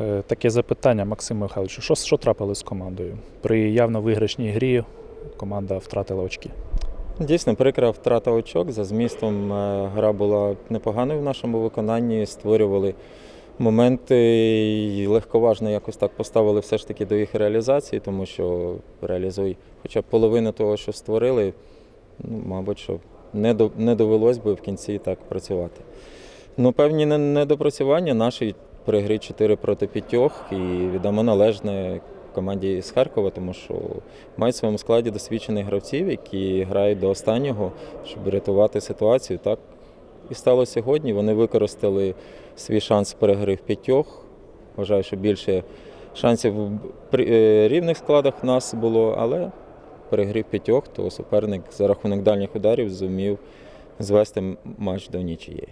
Е, Таке запитання, Максим Михайлович, що, що трапилось з командою? При явно виграшній грі команда втратила очки. Дійсно, прикра втрата очок. За змістом е, гра була непоганою в нашому виконанні. Створювали моменти і легковажно якось так поставили все ж таки до їх реалізації, тому що реалізуй хоча б половину того, що створили, ну, мабуть, що не довелось би в кінці так працювати. Ну, певні недопрацювання наші при грі 4 проти 5 і віддамо належне команді з Харкова, тому що мають в своєму складі досвідчених гравців, які грають до останнього, щоб рятувати ситуацію. Так і стало сьогодні. Вони використали свій шанс перегри в п'ятьох. Вважаю, що більше шансів в е, рівних складах в нас було, але перегрів п'ятьох, то суперник за рахунок дальніх ударів зумів звести матч до нічиєї.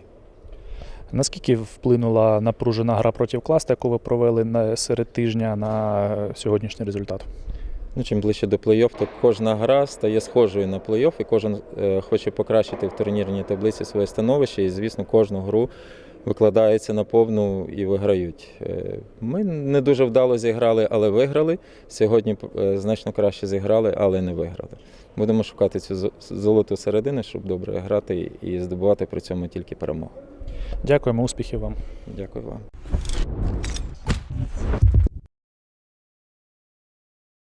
Наскільки вплинула напружена гра проти класта, яку ви провели серед тижня на сьогоднішній результат? Ну, чим ближче до плей-офф, то кожна гра стає схожою на плей-офф, і кожен е, хоче покращити в турнірній таблиці своє становище. І, звісно, кожну гру викладається на повну і виграють. Е, Ми не дуже вдало зіграли, але виграли. Сьогодні е, значно краще зіграли, але не виграли. Будемо шукати цю зо- золоту середину, щоб добре грати і здобувати при цьому тільки перемогу. Дякуємо, успіхів вам. Дякую вам.